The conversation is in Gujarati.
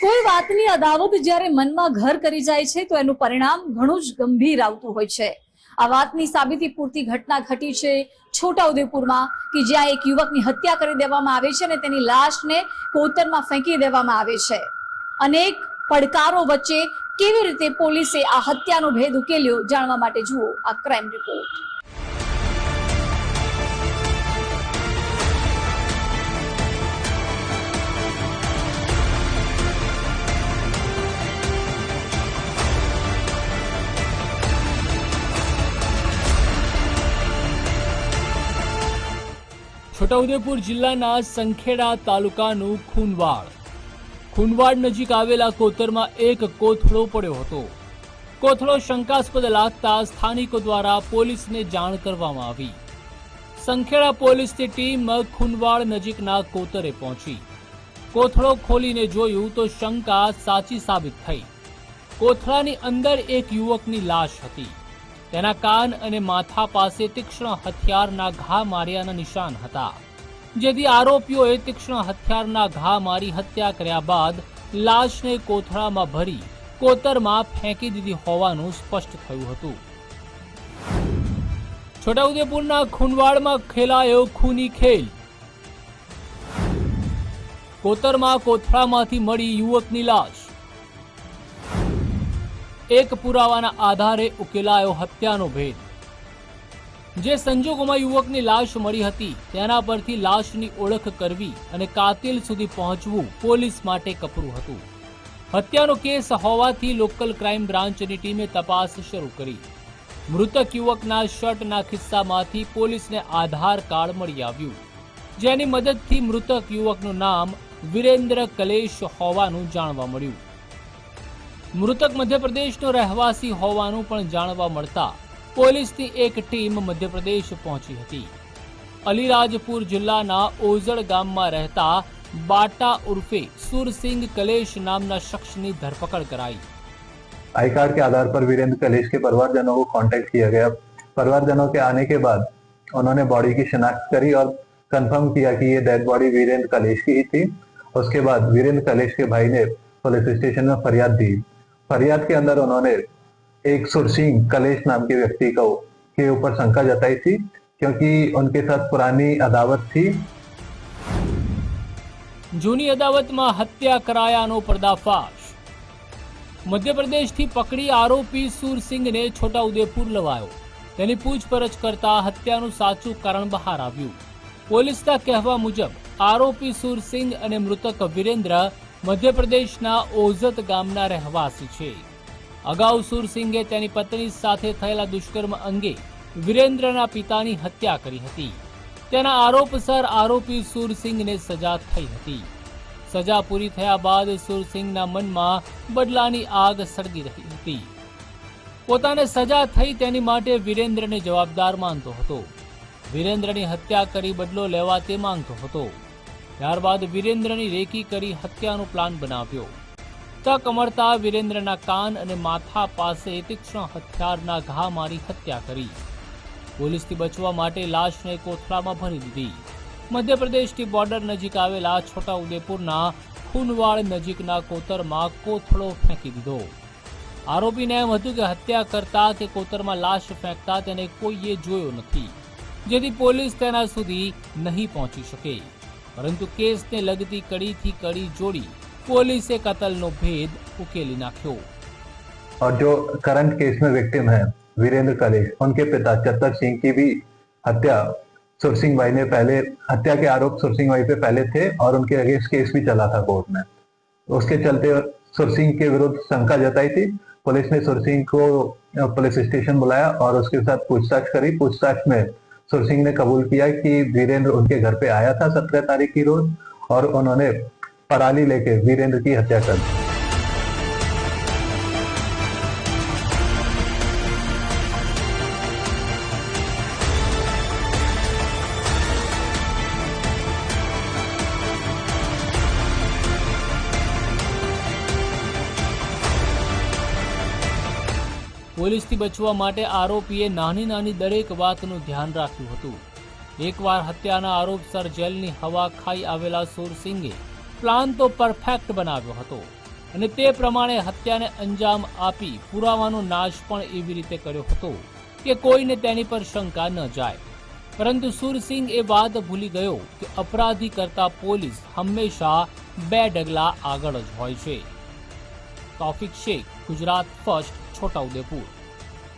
કોઈ વાતની અદાવત જ્યારે મનમાં ઘર કરી જાય છે, તો એનું પરિણામ ઘણું જ ગંભીર આવતું હોય છે. આ વાતની સાબિતી પૂરતી ઘટના ઘટી છે છોટાઉદેપુરમાં, કે જ્યાં એક યુવકની હત્યા કરી દેવામાં આવે છે અને તેની લાશને કોતરમાં ફેંકી દેવામાં આવે છે. અનેક પડકારો વચ્ચે કેવી રીતે પોલીસે આ હત્યાનો ભેદ ઉકેલ્યો, જાણવા માટે જુઓ આ ક્રાઇમ રિપોર્ટ. છોટાઉદેપુર જિલ્લાના સંખેડા તાલુકાનું ખૂનવાડ. ખૂનવાડ નજીક આવેલા કોતરમાં એક કોથળો પડ્યો હતો. કોથળો શંકાસ્પદ લાગતા સ્થાનિકો દ્વારા પોલીસને જાણ કરવામાં આવી. સંખેડા પોલીસની ટીમ ખૂનવાડ નજીકના કોતરે પહોંચી. કોથળો ખોલીને જોયું તો શંકા સાચી સાબિત થઈ. કોથળાની અંદર એક યુવકની લાશ હતી. તેના કાન અને માથા પાસે તીક્ષ્ણ હથિયારના ઘા માર્યાના નિશાન હતા, જેથી આરોપીઓએ તીક્ષ્ણ હથિયારના ઘા મારી હત્યા કર્યા બાદ લાશને કોથળામાં ભરી કોતરમાં ફેંકી દીધી હોવાનું સ્પષ્ટ થયું હતું. છોટાઉદેપુરના ખૂનવાડમાં ખેલાયો ખૂની ખેલ. કોતરમાં કોથળામાંથી મળી યુવકની લાશ. એક પુરાવાના આધારે ઉકેલાયો હત્યાનો ભેદ. જે સંજોગોમાં યુવકની લાશ મળી હતી, તેના પરથી લાશની ઓળખ કરવી અને કાતિલ સુધી પહોંચવું પોલીસ માટે કપરું હતું. હત્યાનો કેસ હોવાથી લોકલ ક્રાઇમ બ્રાન્ચની ટીમે તપાસ શરૂ કરી. મૃતક યુવકના શર્ટના ખિસ્સામાંથી પોલીસને આધાર કાર્ડ મળી આવ્યું. જેની મદદથી મૃતક યુવકનું નામ વિરેન્દ્ર કલેશ હોવાનું જાણવા મળ્યું. મૃતક મધ્યપ્રદેશનો રહેવાસી હોવાનું પણ જાણવા મળતા પોલીસની એક ટીમ મધ્યપ્રદેશ પહોંચી હતી અલીરાજપુર જિલ્લાના ઓઝળ ગામમાં રહેતા બાટા ઉર્ફે સુરસિંહ કલેશ નામના શખ્સની ધરપકડ કરાઈ आई कार्ड के आधार पर वीरेंद्र कलेश के परिवारजनों को कांटेक्ट किया गया परिवारजनों के आने के बाद उन्होंने बॉडी की शिनाख्त करी और कंफर्म किया कि ये डेड बॉडी वीरेंद्र कलेश की ही थी उसके बाद वीरेंद्र कलेश के भाई ने पुलिस स्टेशन में फरियाद दी फरियाद के अंदर उन्होंने एक सुरसिंह कलेश नाम के व्यक्ति को के ऊपर शंका जताई थी क्योंकि उनके साथ पुरानी अदावत थी જૂની અદાવતમાં હત્યા કરાયાનો પર્દાફાશ મધ્યપ્રદેશથી પકડી આરોપી સુરસિંહને છોટાઉદેપુર લવાયો તેની પૂછપરછ કરતા હત્યાનું સાચું કારણ બહાર આવ્યું પોલીસના કહેવા મુજબ આરોપી સુરસિંહ અને મૃતક વિરેન્દ્ર મધ્યપ્રદેશના ઓઝત ગામના રહેવાસી છે. અગાઉ સુરસિંઘે તેની પત્ની સાથે થયેલા દુષ્કર્મ અંગે વિરેન્દ્રના પિતાની હત્યા કરી હતી. તેના આરોપસર આરોપી સુરસિંહને સજા થઈ હતી. સજા પૂરી થયા બાદ સુરસિંહના મનમાં બદલાની આગ સળગી રહી હતી. પોતાને સજા થઈ તેની માટે વિરેન્દ્રને જવાબદાર માનતો હતો. વિરેન્દ્રની હત્યા કરી બદલો લેવા તે માંગતો હતો. ત્યારબાદ વિરેન્દ્રની રેકી કરી હત્યાનો પ્લાન બનાવ્યો. તક અમરતા વિરેન્દ્રના કાન અને માથા પાસે તીક્ષ્ણ હથિયારના ઘા મારી હત્યા કરી. પોલીસથી બચવા માટે લાશને કોથળામાં ભરી દીધી. મધ્યપ્રદેશથી બોર્ડર નજીક આવેલા છોટાઉદેપુરના ખૂનવાડ નજીકના કોતરમાં કોથળો ફેંકી દીધો. આરોપીને એમ હતું કે હત્યા કરતા કે કોતરમાં લાશ ફેંકતા તેને કોઈએ જોયો નથી. જેથી પોલીસ તેના સુધી નહીં પહોંચી શકે. પરંતુ કેસને લગતી કડીથી કડી જોડી પોલીસે કતલનો ભેદ ઉકેલી નાખ્યો और जो करंट केस में विक्टिम है वीरेंद्र कलेश उनके पिता चतर सिंह की भी हत्या सुरसिंह भाई ने पहले हत्या के आरोप सुरसिंह भाई पे पहले थे और उनके अगेंस्ट केस भी चला था कोर्ट में उसके चलते सुरसिंह के विरुद्ध शंका जताई थी पुलिस ने सुरसिंह को अ, पुलिस स्टेशन बुलाया और उसके साथ पूछताछ करी पूछताछ में सुरसिंह ने कबूल किया कि वीरेंद्र उनके घर पे आया था सत्रह तारीख की रोज और उन्होंने पराली लेके वीरेंद्र की हत्या कर दी પોલીસથી બચવા માટે આરોપીએ નાની નાની દરેક વાતનું ધ્યાન રાખ્યું હતું. એકવાર હત્યાના આરોપસર જેલની હવા ખાઈ આવેલા સુરસિંગે પ્લાન તો પરફેક્ટ બનાવ્યો હતો અને તે પ્રમાણે હત્યાને અંજામ આપી પુરાવાનો નાશ પણ એવી રીતે કર્યો હતો કે કોઈને તેની પર શંકા ન જાય. પરંતુ સુરસિંગ એ વાત ભૂલી ગયો કે અપરાધી કરતા પોલીસ હંમેશા બે ડગલા આગળ જ હોય છે. તોફિક શેખ, ગુજરાત ફર્સ્ટ છોટાઉદેપુર